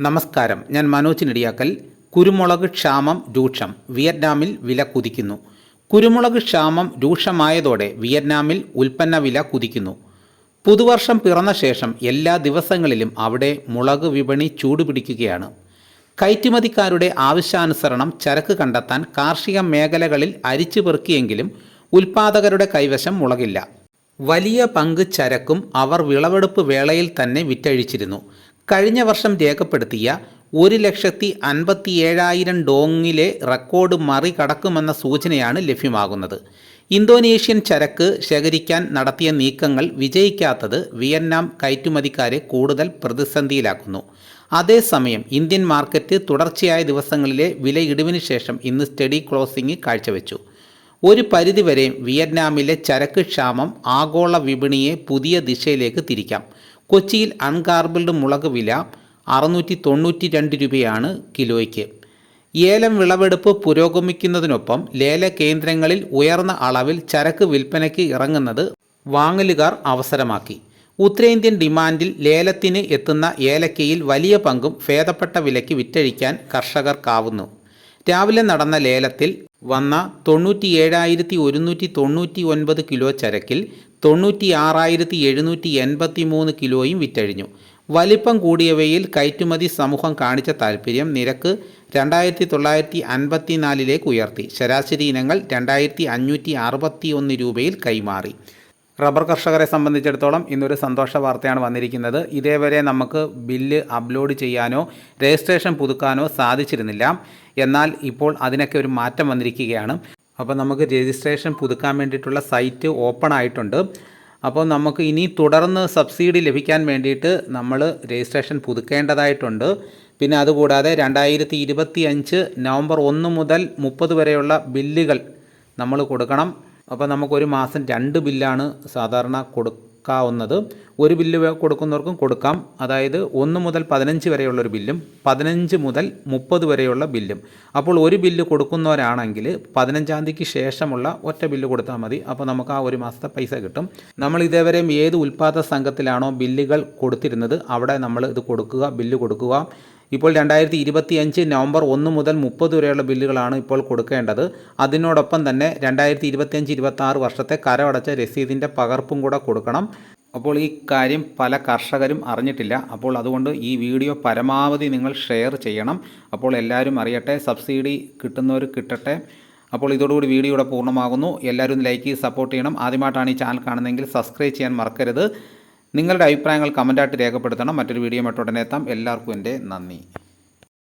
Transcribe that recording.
നമസ്കാരം. ഞാൻ മനോജ് നെടിയാക്കൽ. കുരുമുളക് ക്ഷാമം രൂക്ഷം. വിയറ്റ്നാമിൽ വില കുതിക്കുന്നു. കുരുമുളക് ക്ഷാമം രൂക്ഷമായതോടെ വിയറ്റ്നാമിൽ ഉൽപ്പന്ന വില കുതിക്കുന്നു. പുതുവർഷം പിറന്ന ശേഷം എല്ലാ ദിവസങ്ങളിലും അവിടെ മുളക് വിപണി ചൂടുപിടിക്കുകയാണ്. കയറ്റുമതിക്കാരുടെ ആവശ്യാനുസരണം ചരക്ക് കണ്ടെത്താൻ കാർഷിക മേഖലകളിൽ അരിച്ചു പെറുക്കിയെങ്കിലും ഉൽപ്പാദകരുടെ കൈവശം മുളകില്ല. വലിയ പങ്ക് ചരക്കും അവർ വിളവെടുപ്പ് വേളയിൽ തന്നെ വിറ്റഴിച്ചിരുന്നു. കഴിഞ്ഞ വർഷം രേഖപ്പെടുത്തിയ ഒരു ലക്ഷത്തി അൻപത്തി ഏഴായിരം ഡോങ്ങിലെ റെക്കോർഡ് മറികടക്കുമെന്ന സൂചനയാണ് ലഭ്യമാകുന്നത്. ഇന്തോനേഷ്യൻ ചരക്ക് ശേഖരിക്കാൻ നടത്തിയ നീക്കങ്ങൾ വിജയിക്കാത്തത് വിയറ്റ്നാം കയറ്റുമതിക്കാരെ കൂടുതൽ പ്രതിസന്ധിയിലാക്കുന്നു. അതേസമയം ഇന്ത്യൻ മാർക്കറ്റ് തുടർച്ചയായ ദിവസങ്ങളിലെ വിലയിടിവിന് ശേഷം ഇന്ന് സ്റ്റഡി ക്ലോസിംഗ് കാഴ്ചവെച്ചു. ഒരു പരിധിവരെ വിയറ്റ്നാമിലെ ചരക്ക് ക്ഷാമം ആഗോള വിപണിയെ പുതിയ ദിശയിലേക്ക് തിരിക്കാം. കൊച്ചിയിൽ അൺകാർബിൾഡ് മുളക് വില അറുന്നൂറ്റി തൊണ്ണൂറ്റി രണ്ട് രൂപയാണ് കിലോയ്ക്ക്. ഏലം വിളവെടുപ്പ് പുരോഗമിക്കുന്നതിനൊപ്പം ലേല കേന്ദ്രങ്ങളിൽ ഉയർന്ന അളവിൽ ചരക്ക് വിൽപ്പനയ്ക്ക് ഇറങ്ങുന്നത് വാങ്ങലുകാർ അവസരമാക്കി. ഉത്തരേന്ത്യൻ ഡിമാൻഡിൽ ലേലത്തിന് എത്തുന്ന ഏലക്കയിൽ വലിയ പങ്കും ഭേദപ്പെട്ട വിലയ്ക്ക് വിറ്റഴിക്കാൻ കർഷകർക്കാവുന്നു. രാവിലെ നടന്ന ലേലത്തിൽ വന്ന തൊണ്ണൂറ്റി ഏഴായിരത്തി ഒരുന്നൂറ്റി തൊണ്ണൂറ്റി ഒൻപത് കിലോ ചരക്കിൽ തൊണ്ണൂറ്റി ആറായിരത്തി എഴുന്നൂറ്റി എൺപത്തി മൂന്ന് കിലോയും വിറ്റഴിഞ്ഞു. വലിപ്പം കൂടിയവയിൽ കയറ്റുമതി സമൂഹം കാണിച്ച താൽപ്പര്യം നിരക്ക് രണ്ടായിരത്തി തൊള്ളായിരത്തി അൻപത്തി നാലിലേക്ക് ഉയർത്തി. ശരാശരി ഇനങ്ങൾ രണ്ടായിരത്തി അഞ്ഞൂറ്റി അറുപത്തി ഒന്ന് രൂപയിൽ കൈമാറി. റബ്ബർ കർഷകരെ സംബന്ധിച്ചിടത്തോളം ഇന്നൊരു സന്തോഷ വാർത്തയാണ് വന്നിരിക്കുന്നത്. ഇതേവരെ നമുക്ക് ബില്ല് അപ്ലോഡ് ചെയ്യാനോ രജിസ്ട്രേഷൻ പുതുക്കാനോ സാധിച്ചിരുന്നില്ല. എന്നാൽ ഇപ്പോൾ അതിനൊക്കെ ഒരു മാറ്റം വന്നിരിക്കുകയാണ്. അപ്പോൾ നമുക്ക് രജിസ്ട്രേഷൻ പുതുക്കാൻ വേണ്ടിയിട്ടുള്ള സൈറ്റ് ഓപ്പൺ ആയിട്ടുണ്ട്. അപ്പോൾ നമുക്ക് ഇനി തുടർന്ന് സബ്സിഡി ലഭിക്കാൻ വേണ്ടിയിട്ട് നമ്മൾ രജിസ്ട്രേഷൻ പുതുക്കേണ്ടതായിട്ടുണ്ട്. പിന്നെ അതുകൂടാതെ രണ്ടായിരത്തി ഇരുപത്തി അഞ്ച് നവംബർ ഒന്ന് മുതൽ മുപ്പത് വരെയുള്ള ബില്ലുകൾ നമ്മൾ കൊടുക്കണം. അപ്പോൾ നമുക്കൊരു മാസം രണ്ട് ബില്ലാണ് സാധാരണ കൊടുക്കാവുന്നത്. ഒരു ബില്ല് കൊടുക്കുന്നവർക്കും കൊടുക്കാം. അതായത് ഒന്ന് മുതൽ പതിനഞ്ച് വരെയുള്ള ഒരു ബില്ലും പതിനഞ്ച് മുതൽ മുപ്പത് വരെയുള്ള ബില്ലും. അപ്പോൾ ഒരു ബില്ല് കൊടുക്കുന്നവരാണെങ്കിൽ പതിനഞ്ചാം തീയതിക്ക് ശേഷമുള്ള ഒറ്റ ബില്ല് കൊടുത്താൽ മതി. അപ്പോൾ നമുക്ക് ആ ഒരു മാസത്തെ പൈസ കിട്ടും. നമ്മൾ ഇതേവരെയും ഏത് ഉൽപ്പാദക സംഘത്തിലാണോ ബില്ലുകൾ കൊടുത്തിരുന്നത് അവിടെ നമ്മൾ ഇത് കൊടുക്കുക ബില്ല് കൊടുക്കുക. ഇപ്പോൾ രണ്ടായിരത്തി ഇരുപത്തി അഞ്ച് നവംബർ ഒന്ന് മുതൽ മുപ്പത് വരെയുള്ള ബില്ലുകളാണ് ഇപ്പോൾ കൊടുക്കേണ്ടത്. അതിനോടൊപ്പം തന്നെ രണ്ടായിരത്തി ഇരുപത്തിയഞ്ച് ഇരുപത്തി ആറ് വർഷത്തെ കരമടച്ച രസീതിന്റെ പകർപ്പും കൂടെ കൊടുക്കണം. അപ്പോൾ ഈ കാര്യം പല കർഷകരും അറിഞ്ഞിട്ടില്ല. അപ്പോൾ അതുകൊണ്ട് ഈ വീഡിയോ പരമാവധി നിങ്ങൾ ഷെയർ ചെയ്യണം. അപ്പോൾ എല്ലാവരും അറിയട്ടെ സബ്സിഡി കിട്ടുന്നവർ കിട്ടട്ടെ. അപ്പോൾ ഇതോടുകൂടി വീഡിയോ ഇവിടെ പൂർണമാകുന്നു. എല്ലാവരും ലൈക്ക് ചെയ്ത് സപ്പോർട്ട് ചെയ്യണം. ആദ്യമായിട്ടാണ് ഈ ചാനൽ കാണുന്നതെങ്കിൽ സബ്സ്ക്രൈബ് ചെയ്യാൻ മറക്കരുത്. നിങ്ങളുടെ അഭിപ്രായങ്ങൾ കമന്റായിട്ട് രേഖപ്പെടുത്തണം. മറ്റൊരു വീഡിയോ മറ്റുടനെ എല്ലാവർക്കും എന്റെ നന്ദി.